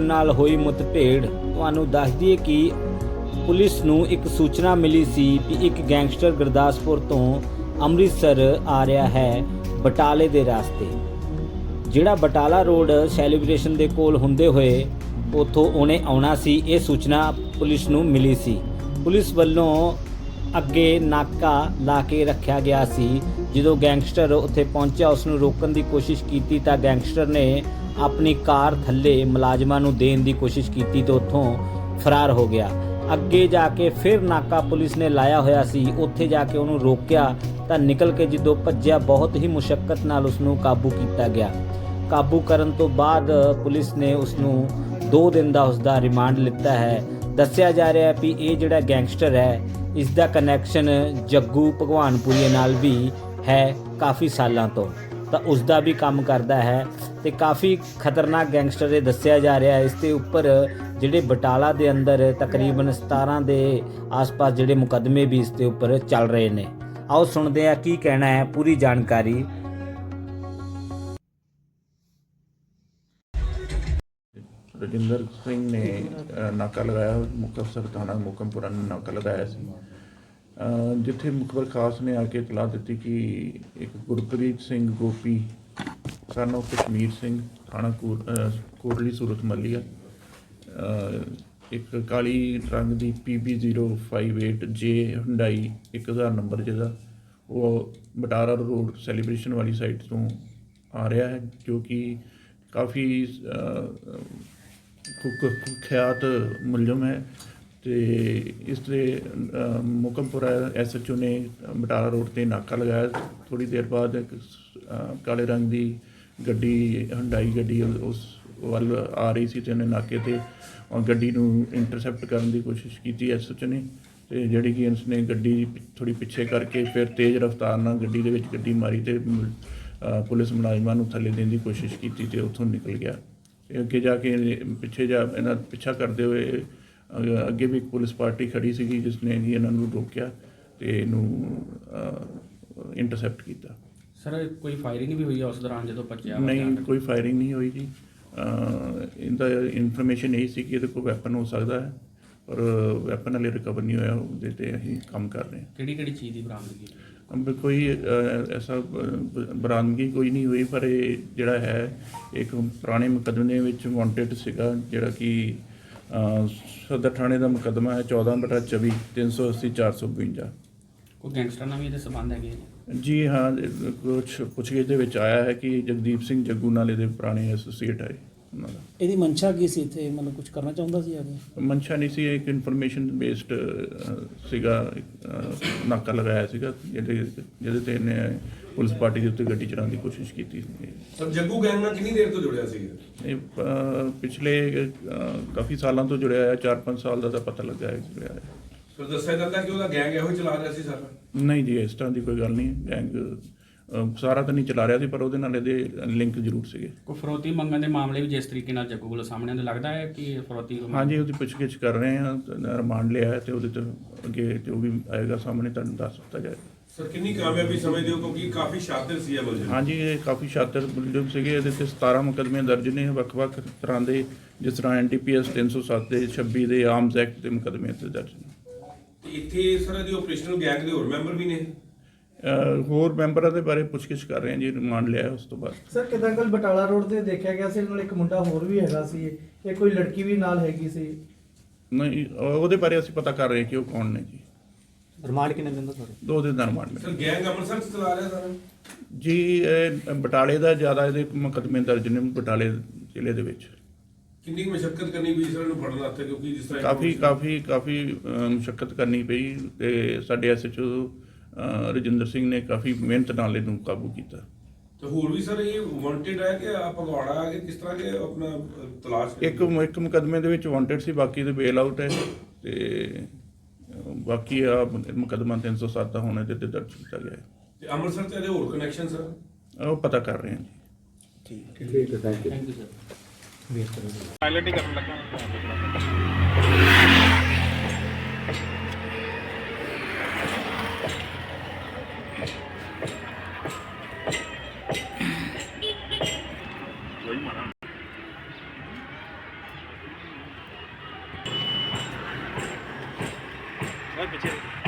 ਨਾਲ ਹੋਈ ਮੁੱਠਭੇੜ। ਤੁਹਾਨੂੰ ਦੱਸ ਦਈਏ ਕਿ ਪੁਲਿਸ ਨੂੰ ਇੱਕ ਸੂਚਨਾ ਮਿਲੀ ਸੀ ਕਿ ਇੱਕ ਗੈਂਗਸਟਰ ਗੁਰਦਾਸਪੁਰ ਤੋਂ ਅੰਮ੍ਰਿਤਸਰ ਆ ਰਿਹਾ ਹੈ ਬਟਾਲੇ ਦੇ ਰਾਸਤੇ। ਜਿਹੜਾ ਬਟਾਲਾ ਰੋਡ ਸੈਲੀਬ੍ਰੇਸ਼ਨ ਦੇ ਕੋਲ ਹੁੰਦੇ ਹੋਏ ਉਥੋਂ ਉਹਨੇ ਆਉਣਾ ਸੀ, ਇਹ ਸੂਚਨਾ ਪੁਲਿਸ ਨੂੰ ਮਿਲੀ ਸੀ। ਪੁਲਿਸ ਵੱਲੋਂ ਅੱਗੇ ਨਾਕਾ ਲਾ ਕੇ ਰੱਖਿਆ ਗਿਆ ਸੀ। ਜਦੋਂ ਗੈਂਗਸਟਰ ਉੱਥੇ ਪਹੁੰਚਿਆ ਉਸ ਨੂੰ ਰੋਕਣ ਦੀ ਕੋਸ਼ਿਸ਼ ਕੀਤੀ ਤਾਂ ਗੈਂਗਸਟਰ ਨੇ ਆਪਣੀ ਕਾਰ ਥੱਲੇ ਮੁਲਾਜ਼ਮਾਂ ਨੂੰ ਦੇਣ ਦੀ ਕੋਸ਼ਿਸ਼ ਕੀਤੀ ਤੇ ਉੱਥੋਂ ਫਰਾਰ ਹੋ ਗਿਆ। ਅੱਗੇ ਜਾ ਕੇ ਫਿਰ ਨਾਕਾ ਪੁਲਿਸ ਨੇ ਲਾਇਆ ਹੋਇਆ ਸੀ। ਉੱਥੇ ਜਾ ਕੇ ਉਹਨੂੰ ਰੋਕਿਆ ਤਾਂ ਨਿਕਲ ਕੇ ਜਦੋਂ ਭੱਜਿਆ, ਬਹੁਤ ਹੀ ਮੁਸ਼ਕਲ ਨਾਲ ਉਸ ਨੂੰ ਕਾਬੂ ਕੀਤਾ ਗਿਆ। ਕਾਬੂ ਕਰਨ ਤੋਂ ਬਾਅਦ ਪੁਲਿਸ ਨੇ ਉਸ ਨੂੰ 2 ਦਿਨ ਦਾ ਉਸ ਦਾ ਰਿਮਾਂਡ ਲਿੱਤਾ ਹੈ। ਦੱਸਿਆ ਜਾ ਰਿਹਾ ਹੈ ਕਿ ਇਹ ਜਿਹੜਾ ਗੈਂਗਸਟਰ ਹੈ ਇਸ ਦਾ ਕਨੈਕਸ਼ਨ ਜੱਗੂ ਭਗਵਾਨਪੁਰੀਏ ਨਾਲ ਵੀ ਹੈ ਕਾਫੀ ਸਾਲਾਂ ਤੋਂ। ਤਾਂ ਉਸ ਦਾ ਵੀ ਕੰਮ ਕਰਦਾ ਹੈ ਤੇ ਕਾਫੀ ਖਤਰਨਾਕ ਗੈਂਗਸਟਰ ਇਹ ਦੱਸਿਆ ਜਾ ਰਿਹਾ ਹੈ। ਇਸ ਦੇ ਉੱਪਰ ਜਿਹੜੇ ਬਟਾਲਾ ਦੇ ਅੰਦਰ ਤਕਰੀਬਨ 17 ਦੇ ਆਸ-ਪਾਸ ਜਿਹੜੇ ਮੁਕੱਦਮੇ ਵੀ ਇਸ ਦੇ ਉੱਪਰ ਚੱਲ ਰਹੇ ਨੇ। ਆਓ ਸੁਣਦੇ ਹਾਂ ਕੀ ਕਹਿਣਾ ਹੈ, ਪੂਰੀ ਜਾਣਕਾਰੀ। ਰਜਿੰਦਰ ਸਿੰਘ ਨੇ ਨਾਕਾ ਲਗਾਇਆ, ਮੁੱਖ ਅਫਸਰ ਥਾਣਾ ਮੁਕਮਪੁਰਾ ਨੇ ਨਾਕਾ ਲਗਾਇਆ ਸੀ। ਜਿੱਥੇ ਮੁਖਬਰ ਖਾਸ ਨੇ ਆ ਕੇ ਇਤਲਾਹ ਦਿੱਤੀ ਕਿ ਇੱਕ ਗੁਰਪ੍ਰੀਤ ਸਿੰਘ ਗੋਪੀ ਸਾਨੂੰ ਕਸ਼ਮੀਰ ਸਿੰਘ ਥਾਣਾ ਕੋਰ- ਕੋਟਲੀ ਸੂਰਤ ਮੱਲੀਆ ਇੱਕ ਕਾਲੀ ਰੰਗ ਦੀ PB058J ਹੁੰਡਾਈ 1000 ਨੰਬਰ ਜਿਹਦਾ ਉਹ ਬਟਾਰਾ ਰੋਡ ਸੈਲੀਬ੍ਰੇਸ਼ਨ ਵਾਲੀ ਸਾਈਡ ਤੋਂ ਆ ਰਿਹਾ ਹੈ ਜੋ ਕਿ ਕਾਫੀ ਅ, ਕੁ- ਕੁਖਿਆਤ ਮੁਲਜ਼ਮ ਹੈ ਤੇ ਇਸ ਦੇ ਅ, ਮੁਕਮਪੁਰਾ ਐਸਐਚਓ ਨੇ ਬਟਾਲਾ ਰੋਡ ਤੇ ਨਾਕਾ ਲਗਾਇਆ। ਥੋੜੀ ਦੇਰ ਬਾਅਦ ਕਾਲੇ ਰੰਗ ਦੀ ਗੱਡੀ, ਹੰਡਾਈ ਗੱਡੀ ਉਸ ਵੱਲ ਆ ਰਹੀ ਸੀ ਤੇ ਉਹਨੇ ਨਾਕੇ ਤੇ ਉਹ ਗੱਡੀ ਨੂੰ ਇੰਟਰਸੈਪਟ ਕਰਨ ਦੀ ਕੋਸ਼ਿਸ਼ ਕੀਤੀ ਐਸਐਚਓ ਨੇ ਤੇ ਜਿਹੜੀ ਕਿ ਇਸ ਨੇ ਗੱਡੀ ਥੋੜੀ ਪਿੱਛੇ ਕਰਕੇ ਫਿਰ ਤੇਜ਼ ਰਫ਼ਤਾਰ ਨਾਲ ਗੱਡੀ ਦੇ ਵਿੱਚ ਗੱਡੀ ਮਾਰੀ ਤੇ ਪੁਲਿਸ ਮੁਲਾਜ਼ਮਾਂ ਨੂੰ ਥੱਲੇ ਦੇਣ ਦੀ ਕੋਸ਼ਿਸ਼ ਕੀਤੀ ਤੇ ਉੱਥੋਂ ਨਿਕਲ ਗਿਆ। ਤੇ ਅੱਗੇ ਜਾ ਕੇ ਪਿੱਛੇ ਜਾ ਇਹਨਾਂ ਪਿੱਛਾ ਕਰਦੇ ਹੋਏ ਅੱਗੇ ਵੀ ਇੱਕ ਪੁਲਿਸ ਪਾਰਟੀ ਖੜੀ ਸੀਗੀ ਜਿਸ ਨੇ ਜੀ ਇਹਨਾਂ ਨੂੰ ਰੋਕਿਆ ਤੇ ਇਹਨੂੰ ਇੰਟਰਸੈਪਟ ਕੀਤਾ। ਸਰ ਕੋਈ ਫਾਇਰਿੰਗ ਵੀ ਹੋਈ ਆ ਉਸ ਦੌਰਾਨ ਜਦੋਂ ਵਾ ਨਹੀਂ ਕੋਈ ਫਾਇਰਿੰਗ ਨਹੀਂ ਹੋਈ ਜੀ। ਇਹਦਾ ਇਨਫੋਰਮੇਸ਼ਨ ਇਹ ਸੀ ਕਿ ਇਹਦੇ ਕੋਲ ਵੈਪਨ ਹੋ ਸਕਦਾ ਹੈ ਪਰ ਵੈਪਨ ਹਲੇ ਰਿਕਵਰ ਨਹੀਂ ਹੋਇਆ ਉਹਦੇ ਤੇ ਅਸੀਂ ਕੰਮ ਕਰ ਰਹੇ ਹਾਂ। ਕਿਹੜੀ ਕਿਹੜੀ ਚੀਜ਼ ਦੀ ਬਰਾਮਦਗੀ ਅੰਬ ਕੋਈ ਐਸਾ ਬਰਾਮਦਗੀ ਕੋਈ ਨਹੀਂ ਹੋਈ ਪਰ ਇਹ ਜਿਹੜਾ ਹੈ ਇੱਕ ਪੁਰਾਣੇ ਮੁਕੱਦਮੇ ਵਿੱਚ ਵਾਂਟਡ ਸੀਗਾ ਜਿਹੜਾ ਕਿ ਸਦਰ ਥਾਣੇ ਦਾ ਮੁਕੱਦਮਾ ਹੈ 14 ਬਟਾ 24 380 452 ਕੋਈ ਗੈਂਗਸਟਰ ਨਾਲ ਵੀ ਇਹਦੇ ਸੰਬੰਧ ਹੈਗੇ ਜੀ ਹਾਂ ਕੁਝ ਪੁੱਛਗਿੱਛ ਦੇ ਵਿੱਚ ਆਇਆ ਹੈ ਕਿ ਜਗਦੀਪ ਸਿੰਘ ਜੱਗੂ ਨਾਲ ਇਹਦੇ ਪੁਰਾਣੇ ਐਸੋਸੀਏਟ ਹੈ ਉਹਨਾਂ ਦਾ। ਇਹਦੀ ਮਨਸ਼ਾ ਕੀ ਸੀ ਇੱਥੇ? ਮਤਲਬ ਕੁਝ ਕਰਨਾ ਚਾਹੁੰਦਾ ਸੀ ਆगे ਮਨਸ਼ਾ ਨਹੀਂ ਸੀ ਇੱਕ ਇਨਫੋਰਮੇਸ਼ਨ ਬੇਸਡ ਸੀਗਾ ਨਾਕਾ ਲਗਾਇਆ ਸੀਗਾ ਜਿਹਦੇ ਜਿਹਦੇ ਤੇ ਇਹਨੇ ਪੁਲਿਸ ਪਾਰਟੀ ਦੇ ਉੱਤੇ ਗੱਡੀ ਚਲਾਉਣ ਦੀ ਕੋਸ਼ਿਸ਼ ਕੀਤੀ ਸੀ। ਸਰ ਜੱਗੂ ਗੈਂਗ ਨਾਲ ਕਿੰਨੀ ਦੇਰ ਤੋਂ ਜੁੜਿਆ ਸੀ? ਇਹ ਪਿਛਲੇ ਕਾਫੀ ਸਾਲਾਂ ਤੋਂ ਜੁੜਿਆ ਹੈ 4-5 ਸਾਲ ਦਾ ਤਾਂ ਪਤਾ ਲੱਗਾ ਹੈ ਜੁੜਿਆ ਹੈ ਸਰ ਦੱਸਿਆ ਜਾਂਦਾ ਕਿ ਉਹਦਾ ਗੈਂਗ ਇਹੋ ਹੀ ਚਲਾ ਰਿਹਾ ਸੀ ਸਾਰਾ? ਨਹੀਂ ਜੀ ਇਸ ਤਰ੍ਹਾਂ ਦੀ ਕੋਈ ਗੱਲ ਨਹੀਂ ਗੈਂਗ ਸਾਰਾ ਤਾਂ ਨਹੀਂ ਚਲਾ ਰਿਹਾ ਸੀ ਪਰ ਉਹਦੇ ਨਾਲ ਇਹਦੇ ਲਿੰਕ ਜ਼ਰੂਰ ਸੀਗੇ। ਕੋਈ ਫਰੋਤੀ ਮੰਗਣ ਦੇ ਮਾਮਲੇ ਵੀ ਜਿਸ ਤਰੀਕੇ ਨਾਲ ਜੱਗੂ ਕੋਲ ਸਾਹਮਣੇ ਆਉਂਦੇ ਲੱਗਦਾ ਹੈ ਕਿ ਫਰੋਤੀ ਹਾਂਜੀ ਉਹਦੀ ਪੁੱਛਗਿੱਛ ਕਰ ਰਹੇ ਤੇ ਰਿਮਾਂਡ ਲਿਆ ਹੈ ਤੇ ਉਹਦੇ ਤੇ ਅੱਗੇ ਜੋ ਵੀ ਆਏਗਾ ਸਾਹਮਣੇ ਤੁਹਾਨੂੰ ਦੱਸ ਦਿੱਤਾ ਜਾਏਗਾ। ਸਰ ਕਿੰਨੀ ਕਾਮਯਾਬੀ ਸਮਝਦੇ ਹੋ ਕਿਉਂਕਿ ਕਾਫੀ ਸ਼ਾਤਿਰ ਸੀ ਇਹ ਮੁਲਜ਼ਮ? ਹਾਂਜੀ ਇਹ ਕਾਫੀ ਸ਼ਾਤਰ ਮੁਲਜ਼ਮ ਸੀਗੇ। ਇਹਦੇ ਤੇ 17 ਮੁਕੱਦਮੇ ਦਰਜ ਨੇ ਵੱਖ-ਵੱਖ ਤਰ੍ਹਾਂ ਦੇ ਜਿਸ ਤਰ੍ਹਾਂ ਐਨਟੀਪੀਐਸ 307 ਦੇ 26 ਦੇ ਆਰਮਸ ਐਕਟ ਦੇ ਮੁਕੱਦਮੇ ਤੇ ਦਰਜ ਨੇ। ਤੇ ਇੱਥੇ ਸਰ ਇਹਦੀ ਆਪਰੇਸ਼ਨਲ ਗੈਂਗ ਦੇ ਹੋਰ ਮੈਂਬਰ ਵੀ ਨੇ। ਅਹ ਹੋਰ ਮੈਂਬਰਾਂ ਦੇ ਬਾਰੇ ਪੁੱਛਗਿੱਛ ਕਰ ਰਹੇ ਹਾਂ ਜੀ ਰਿਮਾਂਡ ਲਿਆ ਹੈ ਉਸ ਤੋਂ ਬਾਅਦ। ਸਰ ਕਿਦਾਂ ਕੱਲ ਬਟਾਲਾ ਰੋਡ ਤੇ ਦੇਖਿਆ ਗਿਆ ਸੀ ਨਾਲ ਇੱਕ ਮੁੰਡਾ ਹੋਰ ਵੀ ਹੈਗਾ ਸੀ ਇਹ ਕੋਈ ਲੜਕੀ ਵੀ ਨਾਲ ਹੈਗੀ ਸੀ। ਨਹੀਂ ਉਹ- ਉਹਦੇ ਬਾਰੇ ਅਸੀਂ ਪਤਾ ਕਰ ਰਹੇ ਹਾਂ ਕਿ ਉਹ ਕੌਣ ਨੇ ਜੀ। ਰਿਮਾਂਡ ਕਿੰਨੇ ਦਿਨ ਦਾ ਸਰ? ਦੋ ਦਿਨ ਦਾ ਰਿਮਾਂਡ ਮਿਲਿਆ। ਸਰ ਗੈਂਗ ਅੰਮ੍ਰਿਤਸਰ ਚ ਚਲਾ ਰਿਹਾ ਸਾਰਾ। ਜੀ ਇਹ ਬਟਾਲੇ ਦਾ ਜ਼ਿਆਦਾ ਇਹਦੇ ਮੁਕੱਦਮੇ ਦਰਜ ਨੇ ਬਟਾਲੇ ਜ਼ਿਲ੍ਹੇ ਦੇ ਵਿੱਚ। ਕਿੰਨੀ ਮਸ਼ਕਤ ਕਰਨੀ ਪਈ ਸਰ ਇਹਨੂੰ ਫੜਨ ਵਾਸਤੇ ਕਿਉਂਕਿ ਜਿਸ ਤਰ੍ਹਾਂ ਕਾਫੀ ਕਾਫੀ ਕਾਫੀ ਮੁਸ਼ਕਲ ਕਰਨੀ ਪਈ ਤੇ ਸਾਡੇ ਐਸਐਚਓ ਰਜਿੰਦਰ ਸਿੰਘ ਨੇ ਕਾਫੀ ਮਿਹਨਤ ਨਾਲ ਇਹਨੂੰ ਕਾਬੂ ਕੀਤਾ। ਤੇ ਹੋਰ ਵੀ ਸਰ ਇਹ ਵਾਂਟਡ ਹੈ ਕਿ ਆ ਭਗਵਾੜਾ ਹੈ ਕਿ ਕਿਸ ਤਰ੍ਹਾਂ ਕਿ ਆਪਣਾ ਤਲਾਸ਼? ਇੱਕ ਇੱਕ ਮੁਕੱਦਮੇ ਦੇ ਵਿੱਚ ਵਾਂਟਡ ਸੀ ਬਾਕੀ ਦੇ ਬੇਲ ਆਊਟ ਹੈ ਤੇ ਬਾਕੀ ਆ ਮੁਕੱਦਮਾ 307 ਦਾ ਹੁਣ ਤੇ ਦਰਜ ਕੀਤਾ ਗਿਆ ਹੈ। ਤੇ ਅੰਮ੍ਰਿਤਸਰ ਚ ਇਹਦੇ ਹੋਰ ਕਨੈਕਸ਼ਨ ਸਰ? ਉਹ ਪਤਾ ਕਰ ਰਹੇ ਹਾਂ ਜੀ। ਥੈਂਕ ਯੂ ਸਰ বের করে দেবো পাইলটই কারণ লাগবে Vai, Petir.